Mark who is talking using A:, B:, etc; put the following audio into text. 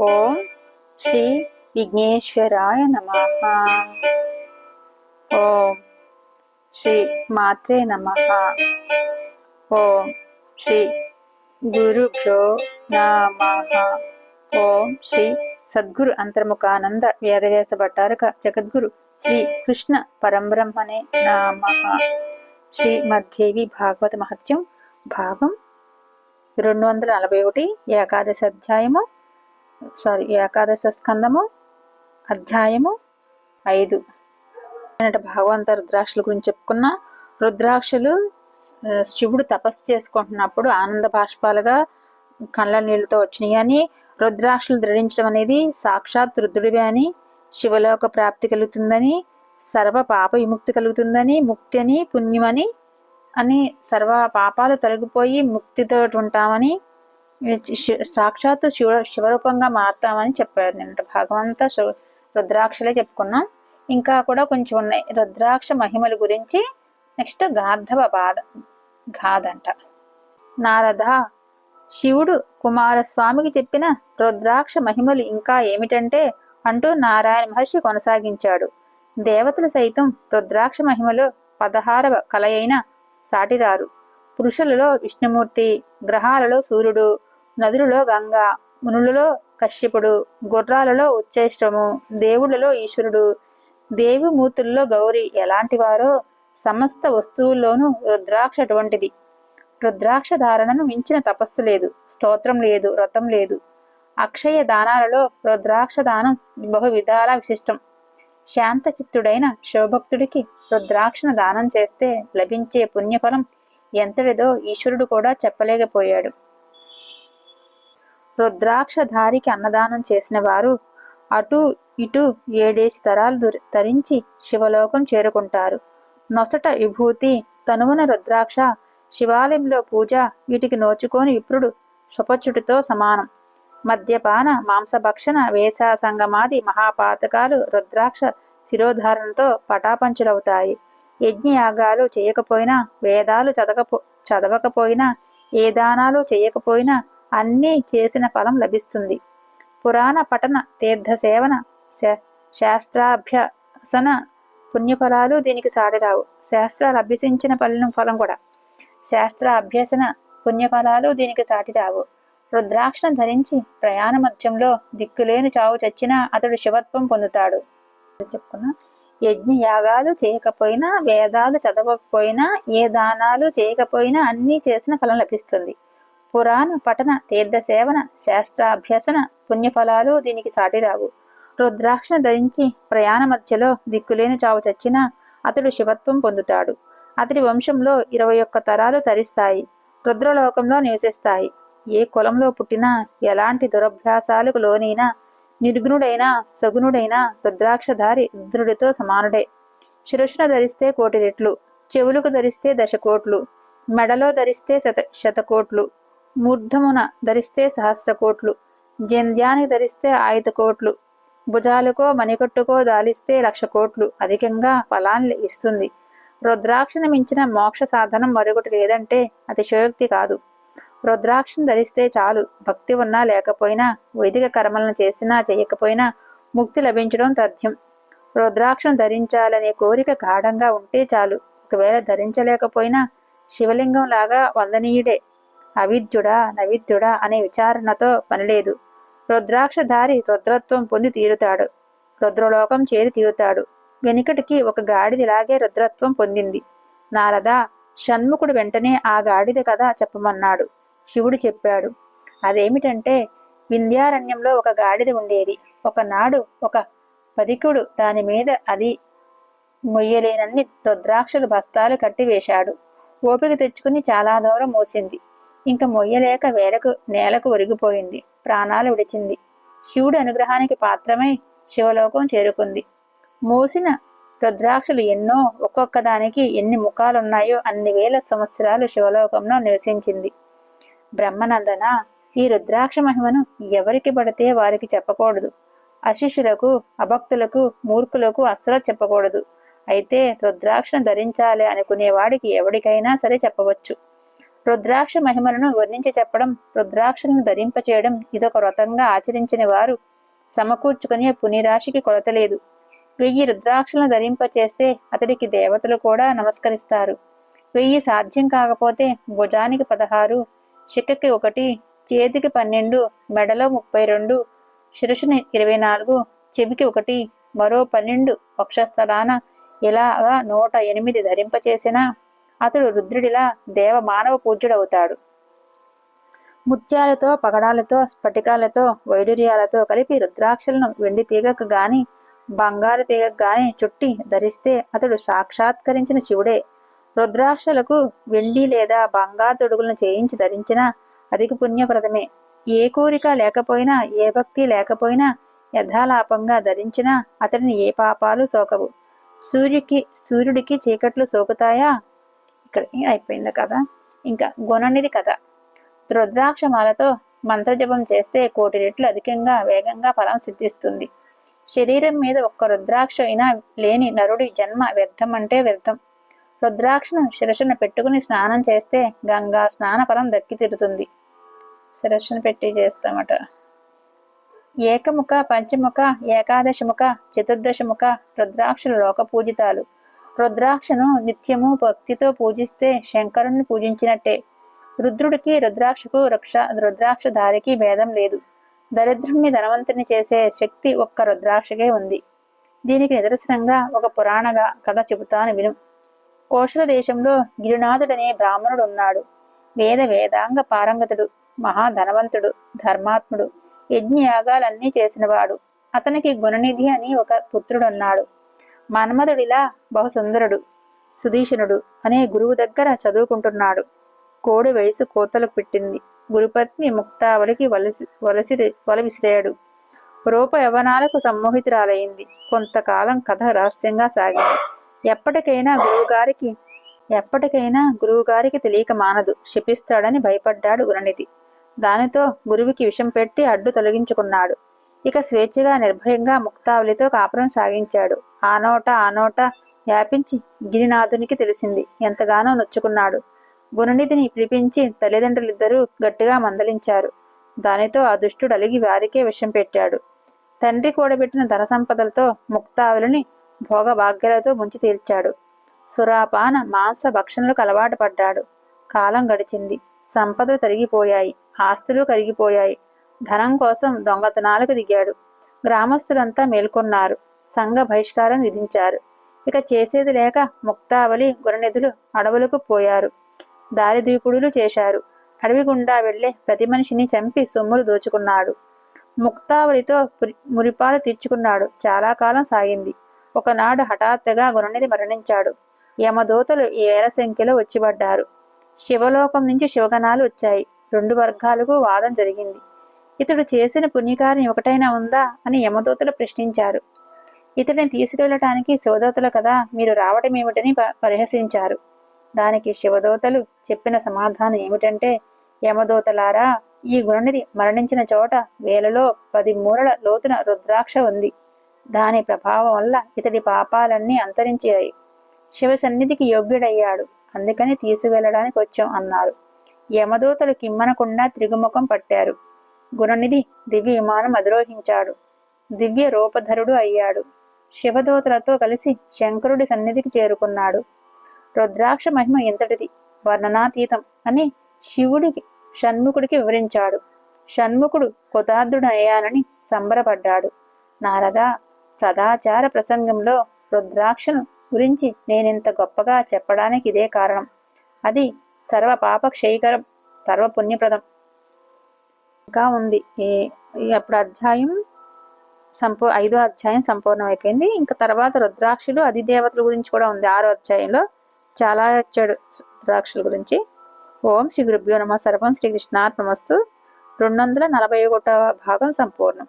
A: ఓం శ్రీ విఘ్నేశ్వరాయ నమ. ఓం శ్రీ మాత్రే నమ. ఓం శ్రీ గురుభ్యో నమ. ఓం శ్రీ సద్గురు అంతర్ముఖానంద వేదవ్యాస భట్టారక జగద్గురు శ్రీ కృష్ణ పరంబ్రహ్మణే నమ. శ్రీమద్దేవి భాగవత మహత్యం భాగం రెండు వందల నలభై ఒకటి ఏకాదశి అధ్యాయము సారీ ఏకాదశ స్కందము అధ్యాయము ఐదు. భగవంత రుద్రాక్షల గురించి చెప్పుకున్న. రుద్రాక్షలు శివుడు తపస్సు చేసుకుంటున్నప్పుడు ఆనంద బాష్పాలుగా కళ్ళ నీళ్ళతో వచ్చినాయి. అని రుద్రాక్షలు దృఢించడం అనేది సాక్షాత్ రుద్రుడివే అని శివలోక ప్రాప్తి కలుగుతుందని సర్వ పాప విముక్తి కలుగుతుందని ముక్తి అని పుణ్యమని అని సర్వ పాపాలు తొలగిపోయి ముక్తితో ఉంటామని సాక్షాత్తు శివ శివరూపంగా మారుతామని చెప్పాడు నిన్నటి భగవంత రుద్రాక్షలే చెప్పుకున్నాం. ఇంకా కూడా కొంచెం ఉన్నాయి. రుద్రాక్ష మహిమల గురించి నెక్స్ట్ గార్ధవ బాధ గాదంట అంట నారద శివుడు కుమారస్వామికి చెప్పిన రుద్రాక్ష మహిమలు ఇంకా ఏమిటంటే అంటూ నారాయణ మహర్షి కొనసాగించాడు. దేవతలు సైతం రుద్రాక్ష మహిమలో పదహారవ కలయైన సాటిరారు. పురుషులలో విష్ణుమూర్తి గ్రహాలలో సూర్యుడు నదులలో గంగ మునులలో కశ్యపుడు గుర్రాలలో ఉచ్చేష్టము దేవుళ్ళలో ఈశ్వరుడు దేవిమూర్తుల్లో గౌరి. ఎలాంటి వారో సమస్త వస్తువుల్లోనూ రుద్రాక్ష అటువంటిది. రుద్రాక్ష ధారణను మించిన తపస్సు లేదు. స్తోత్రం లేదు వ్రతం లేదు. అక్షయ దానాలలో రుద్రాక్ష దానం బహు విధాల విశిష్టం. శాంత చిత్తుడైన శివభక్తుడికి రుద్రాక్షను దానం చేస్తే లభించే పుణ్యఫలం ఎంతటిదో ఈశ్వరుడు కూడా చెప్పలేకపోయాడు. రుద్రాక్షధారికి అన్నదానం చేసిన వారు అటు ఇటు ఏడేసి తరాలు ధరించి తరించి శివలోకం చేరుకుంటారు. నొసట విభూతి తనువున రుద్రాక్ష శివాలయంలో పూజ వీటికి నోచుకోని విప్రుడు సుపచుటితో సమానం. మద్యపాన మాంసభక్షణ వేషాసంగమాది మహాపాతకాలు రుద్రాక్ష శిరోధారణతో పటాపంచులవుతాయి. యజ్ఞయాగాలు చేయకపోయినా వేదాలు చదవకపో చదవకపోయినా ఏ దానాలు చేయకపోయినా అన్నీ చేసిన ఫలం లభిస్తుంది. పురాణ పఠన తీర్థ సేవన శా- శాస్త్రాభ్యసన పుణ్యఫలాలు దీనికి సాటిరావు శాస్త్రాలు అభ్యసించిన ఫలం ఫలం కూడా. శాస్త్ర అభ్యసన పుణ్యఫలాలు దీనికి సాటిరావు. రుద్రాక్షను ధరించి ప్రయాణ మధ్యంలో దిక్కులేని చావు చచ్చినా అతడు శివత్వం పొందుతాడు. చెప్పుకున్నా యజ్ఞ యాగాలు చేయకపోయినా వేదాలు చదవకపోయినా ఏ దానాలు చేయకపోయినా అన్నీ చేసిన ఫలం లభిస్తుంది. పురాణ పఠన తీర్థ సేవన శాస్త్రాభ్యసన పుణ్యఫలాలు దీనికి సాటిరావు. రుద్రాక్షను ధరించి ప్రయాణ మధ్యలో దిక్కులేని చావు చచ్చినా అతడు శివత్వం పొందుతాడు. అతడి వంశంలో ఇరవై ఒక్క తరాలు తరిస్తాయి రుద్రలోకంలో నివసిస్తాయి. ఏ కులంలో పుట్టినా ఎలాంటి దురభ్యాసాలకు లోనైనా నిర్గుణుడైనా సగుణుడైనా రుద్రాక్షధారి రుద్రుడితో సమానుడే. శిరస్సున ధరిస్తే కోటి రెట్లు చెవులకు ధరిస్తే దశ కోట్లు మెడలో ధరిస్తే శత శతకోట్లు మూర్ధమున ధరిస్తే సహస్ర కోట్లు జంధ్యానికి ధరిస్తే ఆయుధ కోట్లు భుజాలకో మణికట్టుకో దాలిస్తే లక్ష కోట్లు అధికంగా ఫలాన్ని ఇస్తుంది. రుద్రాక్షను మించిన మోక్ష సాధనం మరొకటి లేదంటే అతిశయోక్తి కాదు. రుద్రాక్షను ధరిస్తే చాలు భక్తి ఉన్నా లేకపోయినా వైదిక కర్మలను చేసినా చేయకపోయినా ముక్తి లభించడం తథ్యం. రుద్రాక్షను ధరించాలనే కోరిక గాఢంగా ఉంటే చాలు ఒకవేళ ధరించలేకపోయినా శివలింగం లాగా వందనీయుడే. అవిద్యుడా నవిద్యుడా అనే విచారణతో పనిలేదు. రుద్రాక్షధారి రుద్రత్వం పొంది తీరుతాడు. రుద్రలోకం చేరి తీరుతాడు. వెనుకటికి ఒక గాడిదిలాగే రుద్రత్వం పొందింది. నారద షణ్ముఖుడు వెంటనే ఆ గాడిద కథ చెప్పమన్నాడు. శివుడు చెప్పాడు అదేమిటంటే వింధ్యారణ్యంలో ఒక గాడిద ఉండేది. ఒకనాడు ఒక పదికుడు దాని మీద అది మొయ్యలేనన్ని రుద్రాక్షలు బస్తాలు కట్టి వేశాడు ఓపిక తెచ్చుకుని చాలా దూరం మోసింది. ఇంక మొయ్యలేక వేలకు నేలకు ఒరిగిపోయింది. ప్రాణాలు విడిచింది. శివుడి అనుగ్రహానికి పాత్రమై శివలోకం చేరుకుంది. మోసిన రుద్రాక్షలు ఎన్నో ఒక్కొక్క దానికి ఎన్ని ముఖాలున్నాయో అన్ని వేల సంవత్సరాలు శివలోకంలో నివసించింది. బ్రహ్మనందన ఈ రుద్రాక్ష మహిమను ఎవరికి పడితే వారికి చెప్పకూడదు. అశిష్యులకు అభక్తులకు మూర్ఖులకు అస్సలు చెప్పకూడదు. అయితే రుద్రాక్షను ధరించాలి అనుకునేవాడికి ఎవరికైనా సరే చెప్పవచ్చు. రుద్రాక్ష మహిమలను వర్ణించి చెప్పడం రుద్రాక్షలను ధరింపచేయడం ఇదొక వ్రతంగా ఆచరించిన వారు సమకూర్చుకునే పునిరాశికి కొలతలేదు వెయ్యి రుద్రాక్షలను ధరింపచేస్తే అతడికి దేవతలు కూడా నమస్కరిస్తారు. వెయ్యి సాధ్యం కాకపోతే భుజానికి పదహారు చిక్కకి ఒకటి చేతికి పన్నెండు మెడలో ముప్పై రెండు శిరసుని ఇరవై నాలుగు చెవికి ఒకటి మరో పన్నెండు వక్షస్థలాన ఇలాగా నూట ఎనిమిది ధరింపచేసినా అతడు రుద్రుడిలా దేవ మానవ పూజ్యుడవుతాడు. ముత్యాలతో పగడాలతో స్ఫటికాలతో వైడూర్యాలతో కలిపి రుద్రాక్షలను వెండి తీగకు గాని బంగారు తీగకు గాని చుట్టి ధరిస్తే అతడు సాక్షాత్కరించిన శివుడే. రుద్రాక్షలకు వెండి లేదా బంగారు తొడుగులను చేయించి ధరించినా అధిక పుణ్యప్రదమే. ఏ కోరిక లేకపోయినా ఏ భక్తి లేకపోయినా యథాలాపంగా ధరించినా అతడిని ఏ పాపాలు సోకవు. సూర్యుకి సూర్యుడికి చీకట్లు సోకుతాయా? ఇక్కడ అయిపోయింది కదా. ఇంకా గుణనిది కథ రుద్రాక్షమాలతో మంత్రజపం చేస్తే కోటి రెట్లు అధికంగా వేగంగా ఫలం సిద్ధిస్తుంది. శరీరం మీద ఒక్క రుద్రాక్ష అయినా లేని నరుడి జన్మ వ్యర్థం అంటే వ్యర్థం. రుద్రాక్షను శిరస్సును పెట్టుకుని స్నానం చేస్తే గంగా స్నాన ఫలం దక్కి తిరుతుంది. శిరస్సును పెట్టి చేస్తామట. ఏకముఖ పంచముఖ ఏకాదశముఖ చతుర్దశముఖ రుద్రాక్షలు లోక పూజితాలు. రుద్రాక్షను నిత్యము భక్తితో పూజిస్తే శంకరుణ్ణి పూజించినట్టే. రుద్రుడికి రుద్రాక్షకు రక్ష రుద్రాక్షధారికి భేదం లేదు. దరిద్రుణ్ణి ధనవంతుని చేసే శక్తి ఒక్క రుద్రాక్షకే ఉంది. దీనికి నిదర్శనంగా ఒక పురాణగా కథ చెబుతాను విను. కోశల దేశంలో గిరినాథుడనే బ్రాహ్మణుడు ఉన్నాడు వేద వేదాంగ పారంగతుడు మహాధనవంతుడు ధర్మాత్ముడు యజ్ఞయాగాలన్నీ చేసినవాడు. అతనికి గుణనిధి అని ఒక పుత్రుడున్నాడు. మన్మధుడిలా బహుసుందరుడు సుధీషణుడు అనే గురువు దగ్గర చదువుకుంటున్నాడు. కోడి వయసు కోతలు పెట్టింది. గురుపత్ని ముక్తావలికి వలసి వలసి వల విసిరాడు రూప యవనాలకు సమ్మోహితురాలయ్యింది కొంతకాలం కథ రహస్యంగా సాగింది. ఎప్పటికైనా గురువుగారికి ఎప్పటికైనా గురువుగారికి తెలియక మానదు. క్షిపిస్తాడని భయపడ్డాడు గుణనిధి దానితో గురువుకి విషం పెట్టి అడ్డు తొలగించుకున్నాడు. ఇక స్వేచ్ఛగా నిర్భయంగా ముక్తావలితో కాపురం సాగించాడు. ఆ నోట ఆ నోట వ్యాపించి గిరినాథునికి తెలిసింది. ఎంతగానో నొచ్చుకున్నాడు. గుణనిధిని పిలిపించి తల్లిదండ్రులిద్దరూ గట్టిగా మందలించారు. దానితో ఆ దుష్టుడు అలిగి వారికే విషం పెట్టాడు. తండ్రి కూడబెట్టిన ధన సంపదలతో ముక్తావలిని భోగభాగ్యాలతో ముంచి తీర్చాడు. సురాపాన మాంస భక్షణలకు అలవాటు పడ్డాడు. కాలం గడిచింది. సంపదలు తరిగిపోయాయి. ఆస్తులు కరిగిపోయాయి. ధనం కోసం దొంగతనాలకు దిగాడు. గ్రామస్తులంతా మేల్కొన్నారు. సంఘ బహిష్కారం విధించారు. ఇక చేసేది లేక ముక్తావలి గురనిధులు అడవులకు పోయారు. దారిదీపుడులు చేశారు. అడవి గుండా వెళ్ళే ప్రతి మనిషిని చంపి సొమ్ములు దోచుకున్నాడు. ముక్తావలితో మురిపాలు తీర్చుకున్నాడు. చాలా కాలం సాగింది. ఒకనాడు హఠాత్తుగా గుణనిధి మరణించాడు. యమదూతలు ఏల సంఖ్యలో వచ్చిపడ్డారు శివలోకం నుంచి శివగణాలు వచ్చాయి. రెండు వర్గాలకు వాదం జరిగింది. ఇతడు చేసిన పుణ్యకార్యం ఒకటైనా ఉందా అని యమదూతలు ప్రశ్నించారు. ఇతడిని తీసుకెళ్ళటానికి శివదూతలు కదా మీరు రావటమేమిటని ప- పరిహసించారు. దానికి శివదూతలు చెప్పిన సమాధానం ఏమిటంటే యమదూతలారా ఈ గుణనిధి మరణించిన చోట వేలలో పది మూరల లోతున రుద్రాక్ష ఉంది. దాని ప్రభావం వల్ల ఇతడి పాపాలన్నీ అంతరించాయి. శివ సన్నిధికి యోగ్యుడయ్యాడు. అందుకని తీసుకెళ్ళడానికి వచ్చాం అన్నారు. యమదూతలు కిమ్మనకుండా త్రిగుముఖం పట్టారు. గుణనిధి దివ్య విమానం అధిరోహించాడు. దివ్య రూపధరుడు అయ్యాడు. శివదూతలతో కలిసి శంకరుడి సన్నిధికి చేరుకున్నాడు. రుద్రాక్ష మహిమ ఇంతటిది. వర్ణనాతీతం అని శివుడికి షణ్ముఖుడికి వివరించాడు. షణ్ముఖుడు కృతార్థుడయ్యానని సంబరపడ్డాడు. నారద సదాచార ప్రసంగంలో రుద్రాక్షను గురించి నేనింత గొప్పగా చెప్పడానికి ఇదే కారణం. అది సర్వ పాపక్షయకరం సర్వపుణ్యప్రదం. సర్వ పుణ్యప్రదం ఇంకా ఉంది. ఈ ఈ అప్పుడు అధ్యాయం సంపూ ఐదో అధ్యాయం సంపూర్ణం అయిపోయింది ఇంకా తర్వాత రుద్రాక్షులు అధిదేవతల గురించి కూడా ఉంది. ఆరో అధ్యాయంలో చాలా వచ్చాడు రుద్రాక్షుల గురించి. ఓం శ్రీ గురుభ్యో నమ. సర్వం శ్రీ కృష్ణార్పణమస్తు. రెండు వందల నలభై ఒకటవ భాగం సంపూర్ణం.